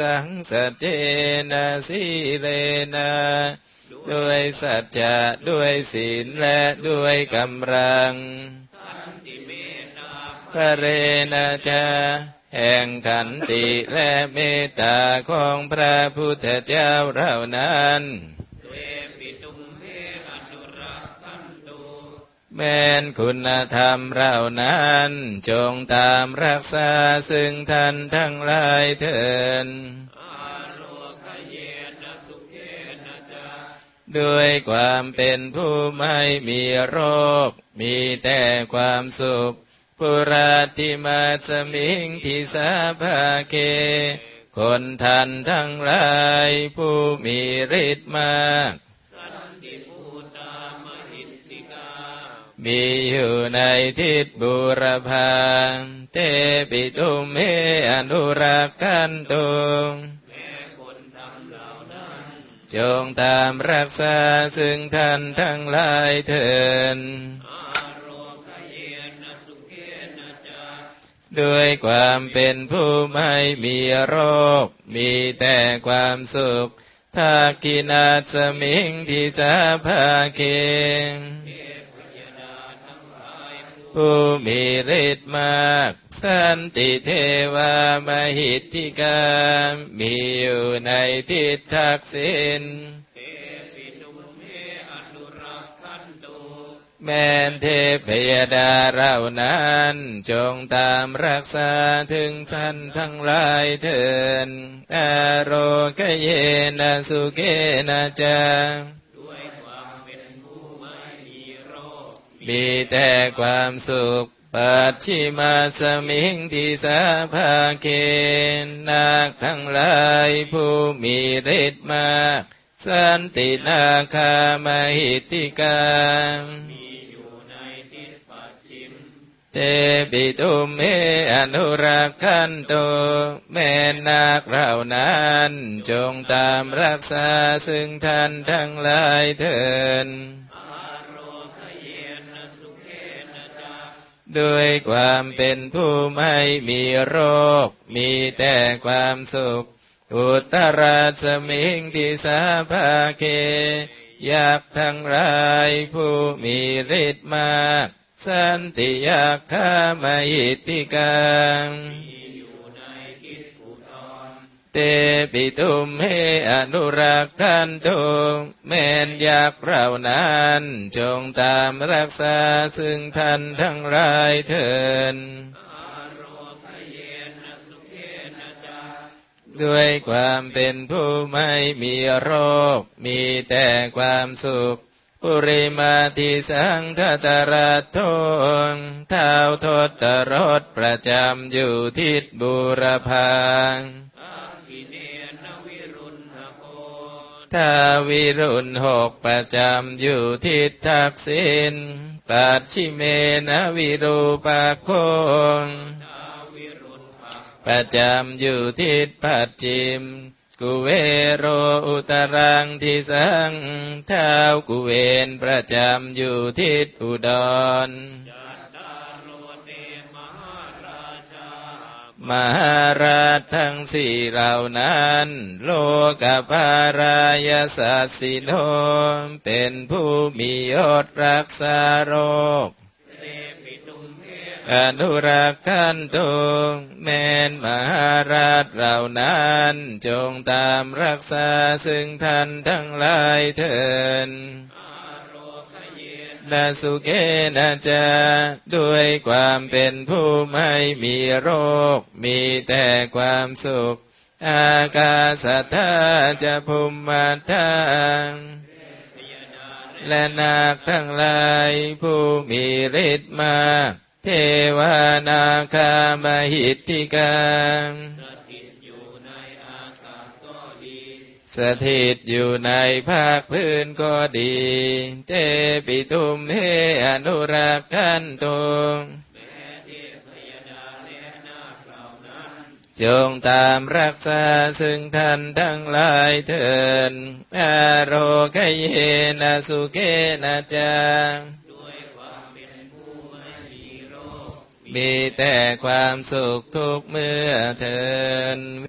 สังสัจเจนะสีเลนะด้วยสัจจะด้วยศีลและด้วยกำลังพระเรนะจาแห่งขันติและเมตตาของพระพุทธเจ้าเรานั้น แม้นคุณธรรมเรานั้น จงตามรักษาซึ่งท่านทั้งหลายเถินด้วยความเป็นผู้ไม่มีโรค มีแต่ความสุขปุราติมาสมิงทิสาภาเก คนทันทั้งหลายผู้มีฤทธิ์มาก มีอยู่ในทิศบุรพาเทปิตุมเมอนุรักขันตุจงตามรักษาซึ่งท่านทั้งหลายเถินด้วยความเป็นผู้ไม่มีโรค มีแต่ความสุข ทากินาสมิงทิสาภาเก ผู้มีฤทธิ์มากสันติเทวามหิทธิกามีอยู่ในทิศทักษิณแม้นเทพยดาเรานั้น จงตามรักษาถึงท่านทั้งหลายเถินอโรกเยนะสุเกนะจา มีแต่ความสุข ปัจฉิมาสมิงทิสาภาเกนนาคทั้งหลายผู้มีฤทธิ์มากสันตินาคามหิติกาเตปิตุมเมอนุรักขันโตแม่นาคเหล่านั้นจงตามรักษาซึ่งท่านทั้งหลายเถิน ด้วยความเป็นผู้ไม่มีโรค มีแต่ความสุข อุตราสมิงทิสาภาเคยากทั้งหลายผู้มีฤทธิ์มาก สันติยากขามหิติกัง เตปิตุมเฮอนุรักขันตุแม่นยักษ์เรานั้นจงตามรักษาซึ่งท่านทั้งหลายเถินด้วยความเป็นผู้ไม่มีโรค มีแต่ความสุข ปุริมาทิสังทตรัตโทงเท้าทศตรสประจำอยู่ทิศบุรพาง ถ้าวิรุณหกประจำอยู่ทิศทักษิณปัจฉิเมนะวิรูปโคงประจำอยู่ทิศปัจจิมกุเวโรอุตรังทิสังเท้ากุเวนประจำอยู่ทิศอุดร มหาราชทั้งสี่เหล่านั้น โลกภารายสัสสิโนเป็นผู้มียศรักษาโรคอนุรักษ์ขันตุแม้นมหาราชเหล่านั้น จงตามรักษาซึ่งท่านทั้งหลายเถิน นาสุเกนะจาด้วยความเป็นผู้ไม่มีโรค มีแต่ความสุข อากาสัทธาจะภูมิมาทางและนาคทั้งหลายผู้มีฤทธิ์มาก เทวานาคามหิตติกา สถิตอยู่ในภาคพื้นก็ดี เตปิตุมเฮอนุรักขันตุจงตามรักษาซึ่งท่านทั้งหลายเถินอโรคเยนะสุเกนะจามีแต่ความสุขทุกเมื่อเทิน